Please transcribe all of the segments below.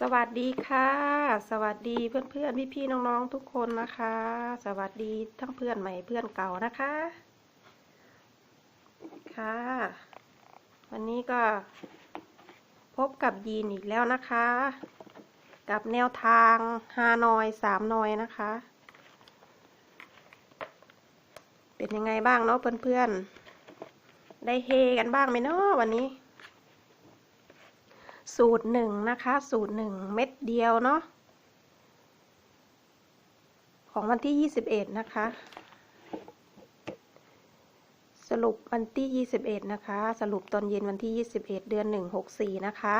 สวัสดีค่ะ สวัสดีเพื่อนเพื่อนพี่พี่ๆน้องๆทุกคนนะคะ สวัสดีทั้งเพื่อนใหม่เพื่อนเก่านะคะ ค่ะ วันนี้ก็พบกับยีนอีกแล้วนะคะ กับแนวทางฮานอยสามนอยนะคะ เป็นยังไงบ้างเนาะเพื่อนๆ ได้เฮกันบ้างไหมเนาะวันนี้ สูตรหนึ่งนะคะ สูตรหนึ่งเม็ดเดียวเนาะของวันที่ยี่สิบเอ็ดนะคะ สรุปวันที่ยี่สิบเอ็ดนะคะ สรุปตอนเย็นวันที่ยี่สิบเอ็ดเดือนหนึ่งหกสี่นะคะ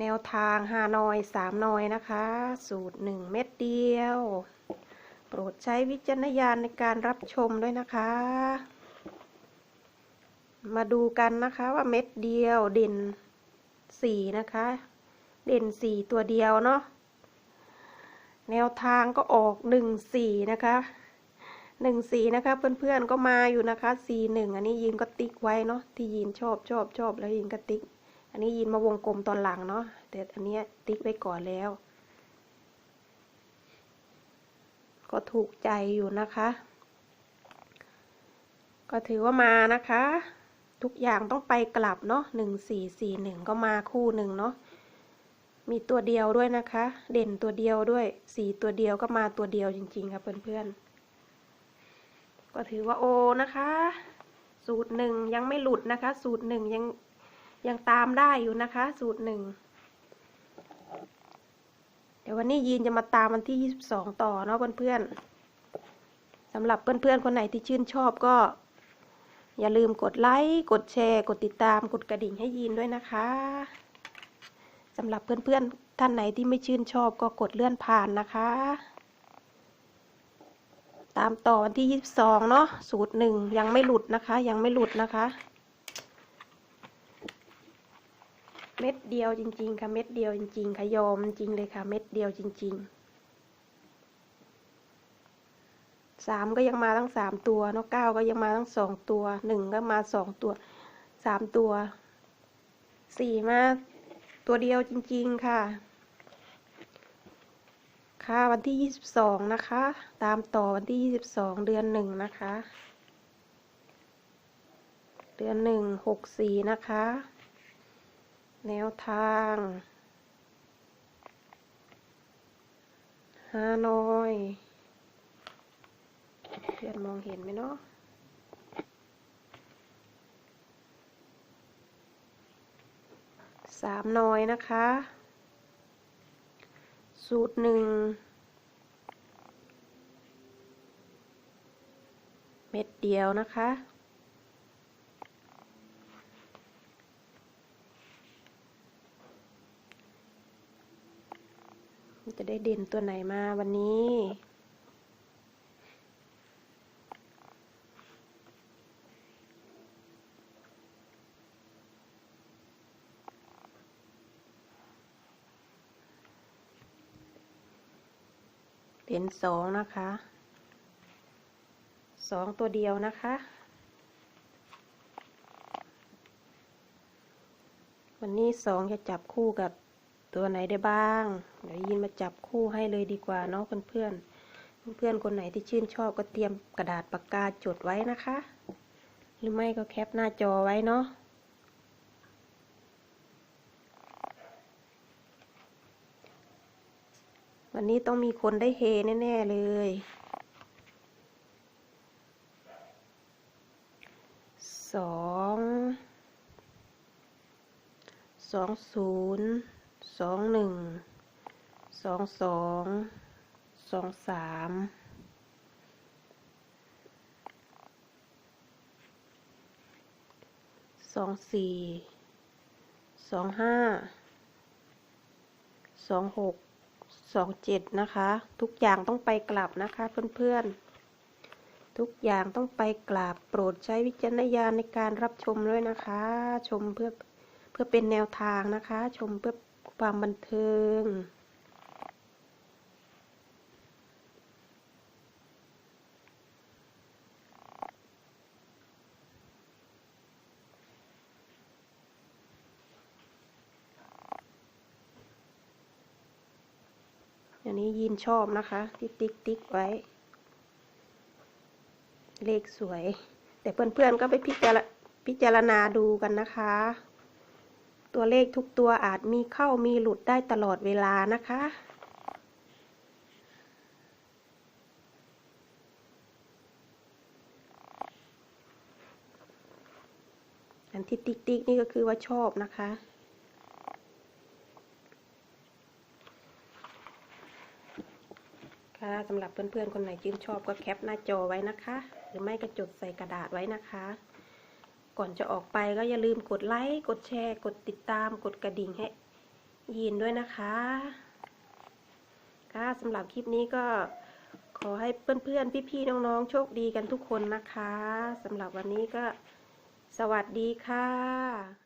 แนวทางฮานอยสามนอยนะคะ สูตรหนึ่งเม็ดเดียว โปรดใช้วิจารณญาณในการรับชมด้วยนะคะ มาดูกันนะคะว่าเม็ดเดียวเด่นสี่นะคะ เด่นสี่ตัวเดียวเนาะแนวทางก็ออกหนึ่งสี่นะคะหนึ่งสี่นะคะ เพื่อนๆก็มาอยู่นะคะสี่หนึ่งอันนี้ยินก็ติ๊กไว้เนาะที่ยินชอบชอบชอบแล้วยินก็ติ๊ก อันนี้ยินมาวงกลมตอนหลังเนาะแต่อันนี้ติ๊กไว้ก่อนแล้ว ก็ถูกใจอยู่นะคะ ก็ถือว่ามานะคะ ทุกอย่างต้องไปกลับเนาะหนึ่งสี่สี่หนึ่งก็มาคู่หนึ่งเนาะมีตัวเดียวด้วยนะคะ เด่นตัวเดียวด้วยสี่ตัวเดียวก็มาตัวเดียวจริงๆค่ะเพื่อนๆก็ถือว่าโอนะคะ สูตรหนึ่งยังไม่หลุดนะคะ สูตรหนึ่งยังยังตามได้อยู่นะคะ สูตรหนึ่งเดี๋ยววันนี้ยีนจะมาตามวันที่ยี่สิบสองต่อเนาะเพื่อนๆสำหรับเพื่อนๆคนไหนที่ชื่นชอบก็ อย่าลืมกดไลค์ กดแชร์ กดติดตาม กดกระดิ่งให้ยีนด้วยนะคะสำหรับเพื่อนๆ ท่านไหนที่ไม่ชื่นชอบก็กดเลื่อนผ่านนะคะ ตามต่อวันที่ 22 เนาะสูตรหนึ่งยังไม่หลุดนะคะ ยังไม่หลุดนะคะ เม็ดเดียวจริง ๆ ค่ะ เม็ดเดียวจริง ๆ ค่ะยอมจริงเลยค่ะ เม็ดเดียวจริง ๆ สามก็ยังมาทั้งสามตัวเนาะเก้าก็ยังมาทั้งสองตัวหนึ่งก็มาสองตัวสามตัวสี่มาตัวเดียวจริง ๆ ค่ะ ค่ะวันที่ยี่สิบสองนะคะ ตามต่อวันที่ยี่สิบสองเดือนหนึ่งนะคะ เดือนหนึ่งหกสี่นะคะ แนวทางฮานอย พื่อนมองเห็นไหมเนาะสามน้อยนะคะ สูตรหนึ่งเม็ดเดียวนะคะ จะได้เด่นตัวไหนมาวันนี้ เป็นสองนะคะสองตัวเดียวนะคะ วันนี้สองจะจับคู่กับตัวไหนได้บ้าง เดี๋ยวยินมาจับคู่ให้เลยดีกว่าเนาะเพื่อนๆ เพื่อนๆคนไหนที่ชื่นชอบก็เตรียมกระดาษปากกาจดไว้นะคะ หรือไม่ก็แคปหน้าจอไว้เนาะ วันนี้ต้องมีคนได้เฮแน่ ๆ เลย สอง สองศูนย์ สองหนึ่ง สองสอง สองสาม สองสี่ สองห้า สองหก สองเจ็ดนะคะ ทุกอย่างต้องไปกลับนะคะเพื่อนๆ ทุกอย่างต้องไปกลับโปรดใช้วิจารณญาณในการรับชมด้วยนะคะ ชมเพื่อเพื่อเป็นแนวทางนะคะ ชมเพื่อความบันเทิง อันนี้ยินชอบนะคะ ที่ติ๊กติ๊กไว้ เลขสวย แต่เพื่อนๆก็ไปพิจารพิจารณาดูกันนะคะ ตัวเลขทุกตัวอาจมีเข้ามีหลุดได้ตลอดเวลานะคะอันที่ติ๊กติ๊กนี่ก็คือว่าชอบนะคะค่ะ สำหรับเพื่อนๆ คนไหนชื่นชอบก็แคปหน้าจอไว้นะคะ หรือไม่ก็จดใส่กระดาษไว้นะคะ ก่อนจะออกไปก็อย่าลืมกดไลค์ กดแชร์ กดติดตาม กดกระดิ่งให้ยินด้วยนะคะ ค่ะสำหรับคลิปนี้ก็ขอให้เพื่อนๆ พี่ๆ น้องๆ โชคดีกันทุกคนนะคะสำหรับวันนี้ก็สวัสดีค่ะ